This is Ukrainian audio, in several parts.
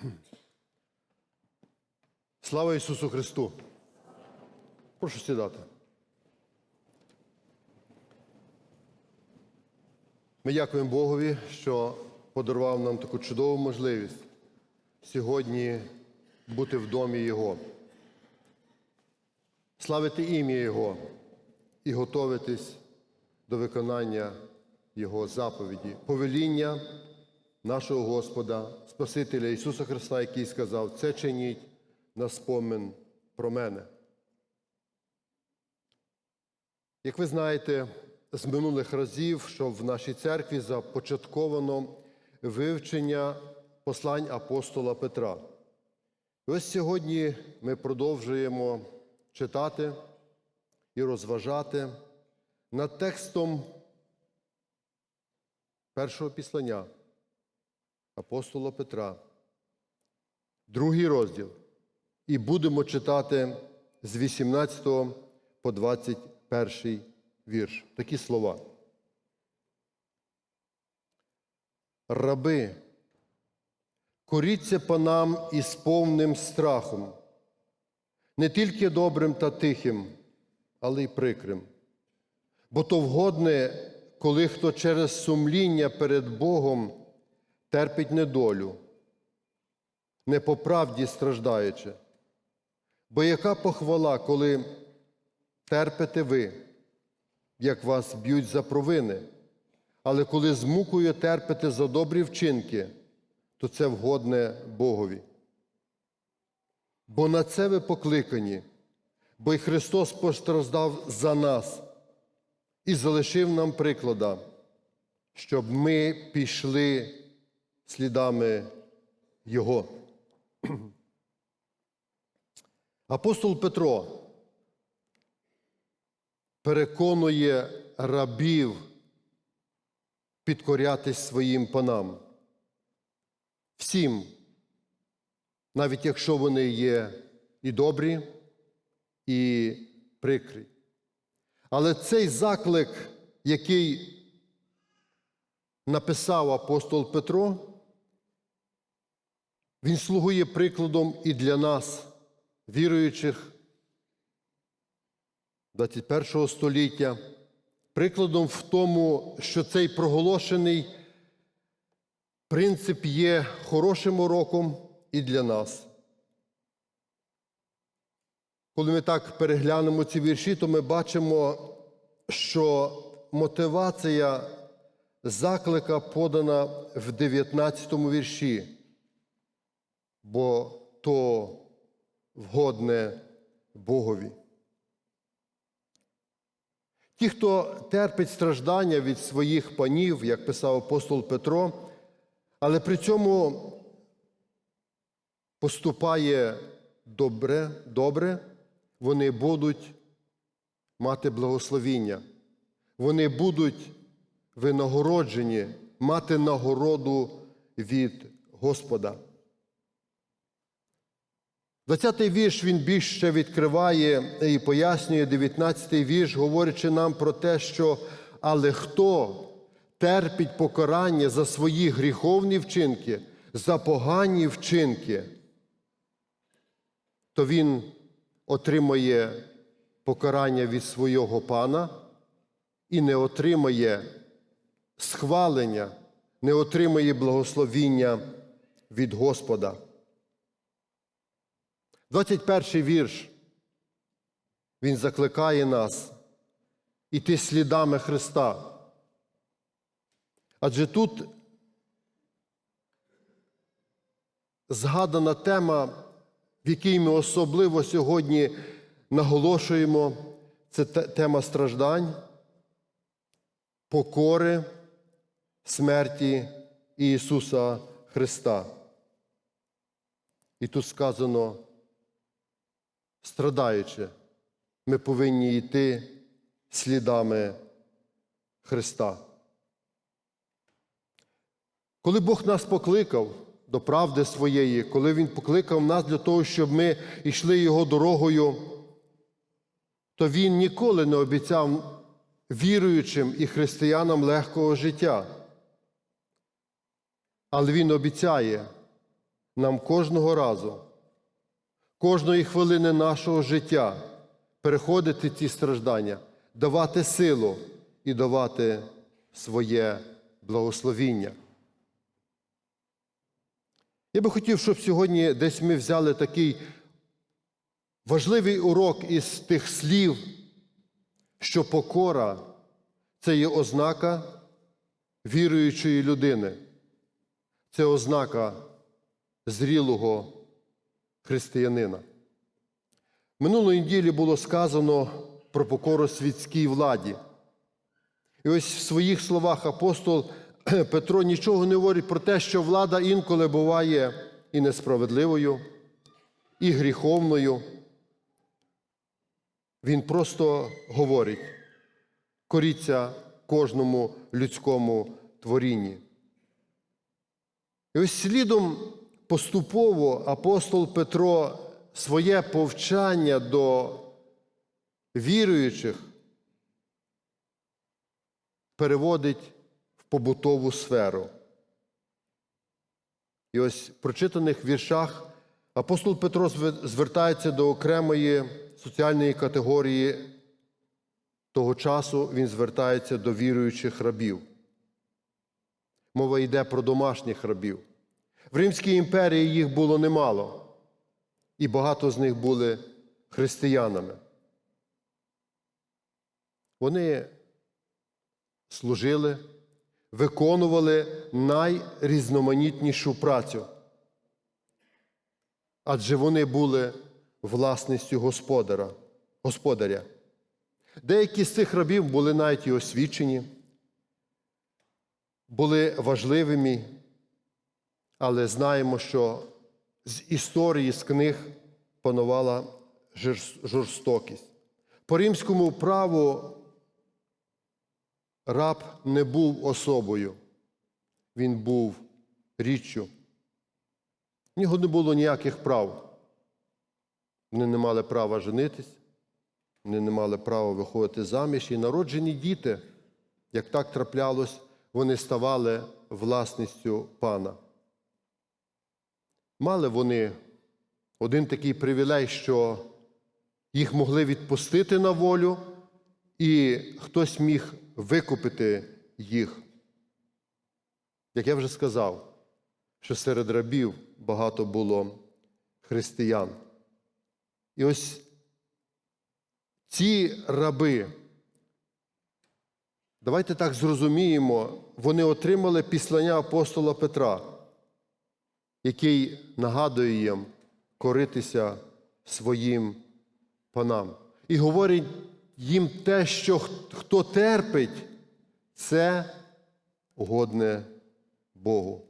Слава Ісусу Христу! Прошу сідати. Ми дякуємо Богові, що подарував нам таку чудову можливість сьогодні бути в домі Його, славити ім'я Його і готуватись до виконання Його заповіді, повеління нашого Господа, Спасителя Ісуса Христа, який сказав, це чиніть на спомин про мене. Як ви знаєте, з минулих разів, що в нашій церкві започатковано вивчення послань апостола Петра. І ось сьогодні ми продовжуємо читати і розважати над текстом першого післання апостола Петра, другий розділ. І будемо читати з 18 по 21 вірш. Такі слова. Раби, коріться панам із повним страхом, не тільки добрим та тихим, але й прикрим. Бо то вгодне, коли хто через сумління перед Богом терпить недолю, не по правді страждаючи. Бо яка похвала, коли терпите ви, як вас б'ють за провини, але коли з мукою терпите за добрі вчинки, то це вгодне Богові. Бо на це ви покликані, бо й Христос постраждав за нас і залишив нам приклада, щоб ми пішли слідами Його. Апостол Петро переконує рабів підкорятись своїм панам. Всім, навіть якщо вони є і добрі, і прикрі. Але цей заклик, який написав апостол Петро, він слугує прикладом і для нас, віруючих 21 століття, прикладом в тому, що цей проголошений принцип є хорошим уроком і для нас. Коли ми так переглянемо ці вірші, то ми бачимо, що мотивація заклика подана в 19 вірші, бо то вгодне Богові. Ті, хто терпить страждання від своїх панів, як писав апостол Петро, але при цьому поступає добре, добре, вони будуть мати благословіння, вони будуть винагороджені, мати нагороду від Господа. 20-й вірш він більше відкриває і пояснює 19-й вірш, говорячи нам про те, що але хто терпить покарання за свої гріховні вчинки, за погані вчинки, то він отримає покарання від свого пана і не отримає схвалення, не отримає благословіння від Господа. 21 вірш. Він закликає нас іти слідами Христа. Адже тут згадана тема, в якій ми особливо сьогодні наголошуємо, це тема страждань, покори, смерті Ісуса Христа. І тут сказано, страдаючи, ми повинні йти слідами Христа. Коли Бог нас покликав до правди своєї, коли Він покликав нас для того, щоб ми йшли Його дорогою, то Він ніколи не обіцяв віруючим і християнам легкого життя. Але Він обіцяє, нам кожного разу, кожної хвилини нашого життя переходити ці страждання, давати силу і давати своє благословіння. Я би хотів, щоб сьогодні десь ми взяли такий важливий урок із тих слів, що покора це є ознака віруючої людини, це ознака зрілого християнина. Минулої неділі було сказано про покору світській владі. І ось в своїх словах апостол Петро нічого не говорить про те, що влада інколи буває і несправедливою, і гріховною. Він просто говорить: коріться кожному людському творінні. І ось слідом поступово апостол Петро своє повчання до віруючих переводить в побутову сферу. І ось в прочитаних віршах апостол Петро звертається до окремої соціальної категорії того часу, він звертається до віруючих рабів. Мова йде про домашніх рабів. В Римській імперії їх було немало, і багато з них були християнами. Вони служили, виконували найрізноманітнішу працю, адже вони були власністю господаря. господаря. Деякі з цих рабів були навіть і освічені, були важливими, але знаємо, що з історії, з книг панувала жорстокість. По римському праву раб не був особою, він був річчю. В нього не було ніяких прав. Вони не мали права женитись, вони не мали права виходити заміж. І народжені діти, як так траплялось, вони ставали власністю пана. Мали вони один такий привілей, що їх могли відпустити на волю, і хтось міг викупити їх. Як я вже сказав, що серед рабів багато було християн. І ось ці раби, давайте так зрозуміємо, вони отримали післання апостола Петра, який нагадує їм коритися своїм панам. І говорить їм те, що хто терпить, це угодне Богу.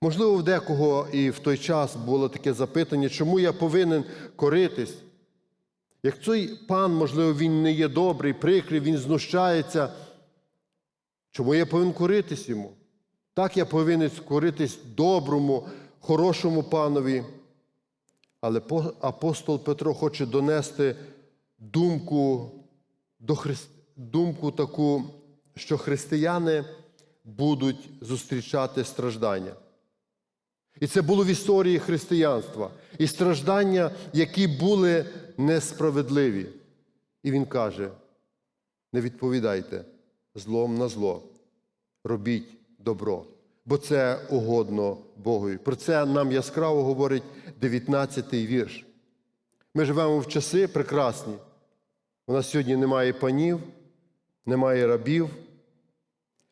Можливо, в декого і в той час було таке запитання, чому я повинен коритись? Як цей пан, можливо, він не є добрий, прикрий, він знущається. Чому я повинен коритись йому? Так я повинен коритись доброму, хорошому панові. Але апостол Петро хоче донести думку, до христ... думку таку, що християни будуть зустрічати страждання. І це було в історії християнства. І страждання, які були несправедливі. І він каже: не відповідайте злом на зло, робіть добро, бо це угодно Богові. Про це нам яскраво говорить 19-й вірш. Ми живемо в часи прекрасні. У нас сьогодні немає панів, немає рабів,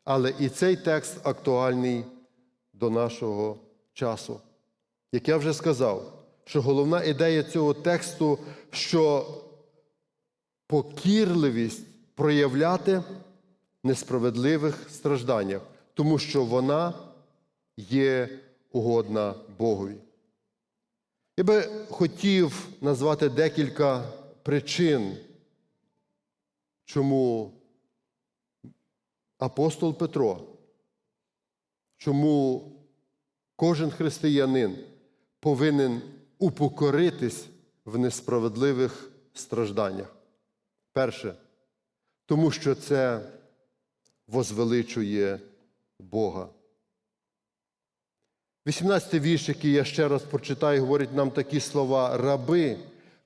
але і цей текст актуальний до нашого часу. Як я вже сказав, що головна ідея цього тексту, що покірливість проявляти в несправедливих стражданнях, тому що вона є угодна Богові. Я би хотів назвати декілька причин, чому апостол Петро, чому кожен християнин повинен упокоритись в несправедливих стражданнях. Перше, тому що це возвеличує Бога. 18 вірш, який я ще раз прочитаю, говорить нам такі слова: раби,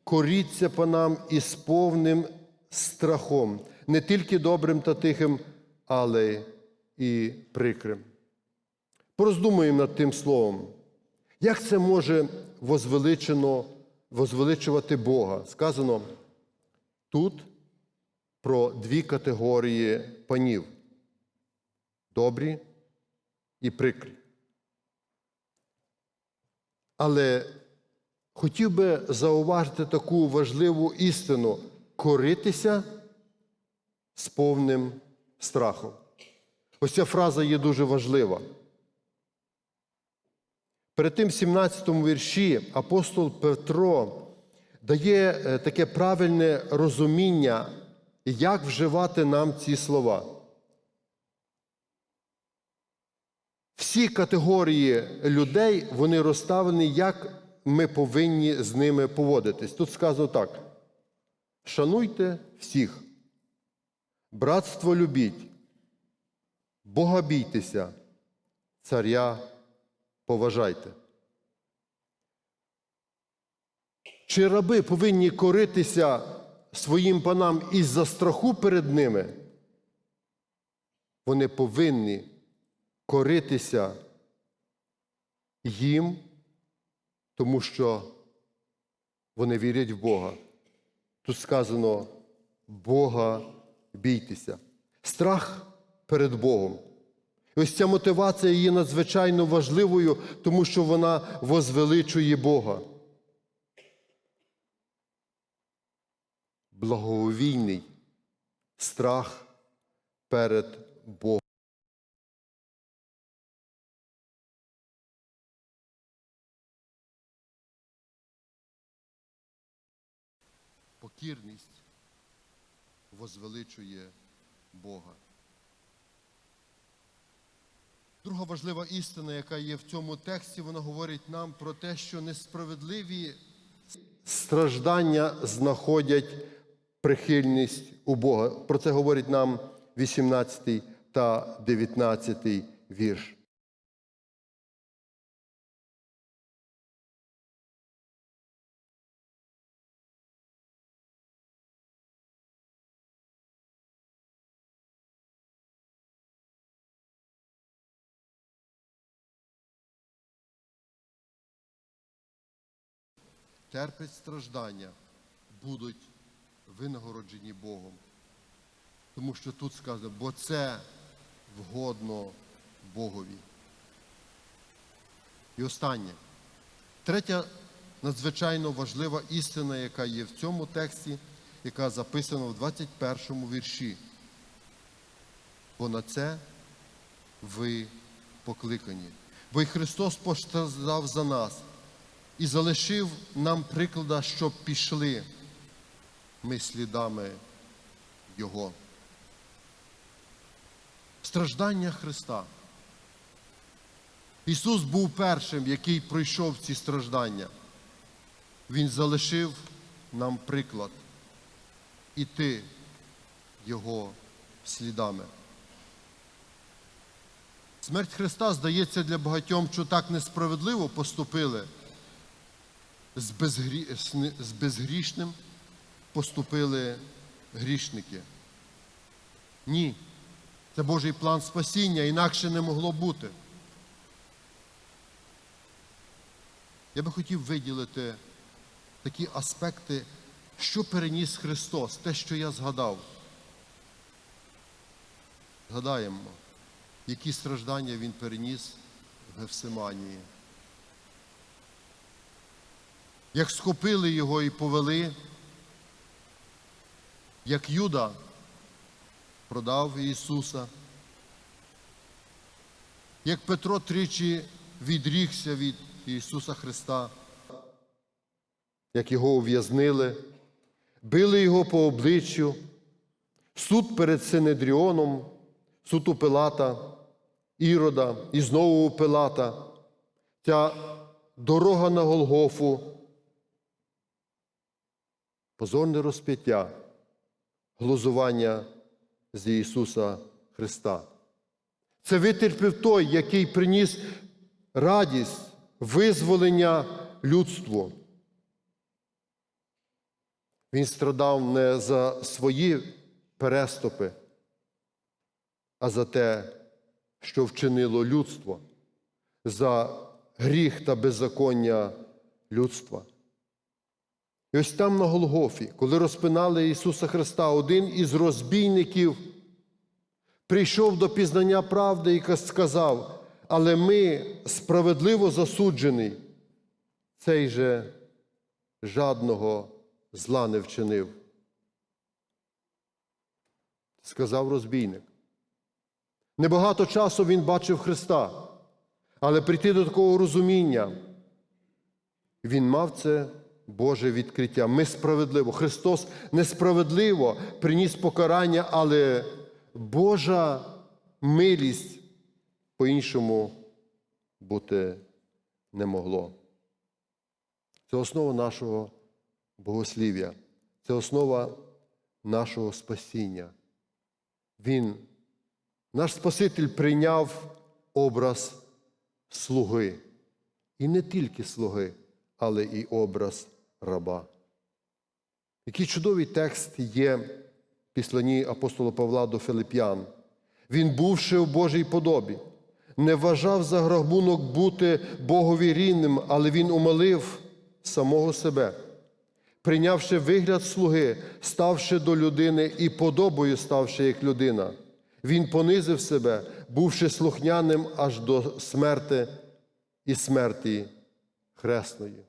коріться панам із повним страхом, не тільки добрим та тихим, але і прикрим. Пороздумуємо над тим словом. Як це може возвеличено, возвеличувати Бога? Сказано тут про дві категорії панів добрі і прикрі. Але хотів би зауважити таку важливу істину коритися з повним страхом. Ось ця фраза є дуже важлива. Перед тим, в 17 вірші апостол Петро дає е, таке правильне розуміння, як вживати нам ці слова. Всі категорії людей вони розставлені, як ми повинні з ними поводитись. Тут сказано так: шануйте всіх, братство любіть, Бога бійтеся, царя поважайте. Чи раби повинні коритися своїм панам із-за страху перед ними? Вони повинні коритися їм, тому що вони вірять в Бога. Тут сказано Бога бійтеся. Страх перед Богом. І ось ця мотивація є надзвичайно важливою, тому що вона возвеличує Бога. Благовійний страх перед Богом. Покірність возвеличує Бога. Друга важлива істина, яка є в цьому тексті, вона говорить нам про те, що несправедливі страждання знаходять прихильність у Бога. Про це говорить нам 18 та 19 вірш. Терпять страждання, будуть винагороджені Богом. Тому що тут сказано, бо це вгодно Богові. І останнє. Третя надзвичайно важлива істина, яка є в цьому тексті, яка записана в 21 вірші. Бо на це ви покликані. Бо й Христос постраждав за нас і залишив нам приклада, щоб пішли ми слідами Його. Страждання Христа. Ісус був першим, який пройшов ці страждання. Він залишив нам приклад іти Його слідами. Смерть Христа, здається, для багатьом, що так несправедливо поступили з, безгрі... з безгрішним поступили грішники. Ні. Це Божий план спасіння, інакше не могло бути. Я би хотів виділити такі аспекти, що переніс Христос, те, що я згадав. Згадаємо, які страждання Він переніс в Гефсиманії як схопили його і повели, як Юда продав Ісуса, як Петро тричі відрігся від Ісуса Христа, як його ув'язнили, били його по обличчю, суд перед Синедріоном, суд у Пилата, Ірода і знову у Пилата, ця дорога на Голгофу позорне розп'яття, глузування з Ісуса Христа. Це витерпів той, який приніс радість, визволення людству. Він страдав не за свої переступи, а за те, що вчинило людство, за гріх та беззаконня людства. І ось там на Голгофі, коли розпинали Ісуса Христа, один із розбійників прийшов до пізнання правди і сказав, але ми справедливо засуджений, цей же жадного зла не вчинив. Сказав розбійник. Небагато часу він бачив Христа, але прийти до такого розуміння, він мав це Боже відкриття. Ми справедливо. Христос несправедливо приніс покарання, але Божа милість по-іншому бути не могло. Це основа нашого богослів'я, це основа нашого спасіння. Він, наш Спаситель, прийняв образ слуги. І не тільки слуги, але і образ раба. Який чудовий текст є в післанні апостола Павла до Филип'ян. Він, бувши в Божій подобі, не вважав за грабунок бути Богові рівним, але він умолив самого себе, прийнявши вигляд слуги, ставши до людини і подобою ставши як людина. Він понизив себе, бувши слухняним аж до смерти і смерті хресної.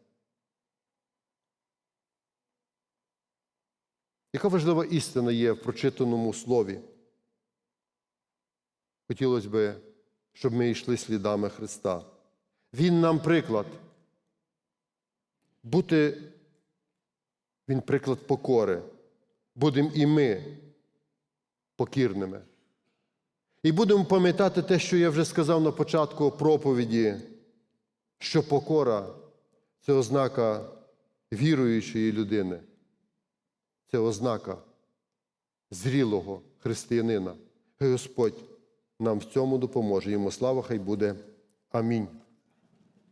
Яка важлива істина є в прочитаному слові? Хотілося б, щоб ми йшли слідами Христа. Він нам приклад. Бути, Він приклад покори. Будемо і ми покірними. І будемо пам'ятати те, що я вже сказав на початку проповіді, що покора це ознака віруючої людини, це ознака зрілого християнина. Господь нам в цьому допоможе. Йому слава, хай буде. Амінь.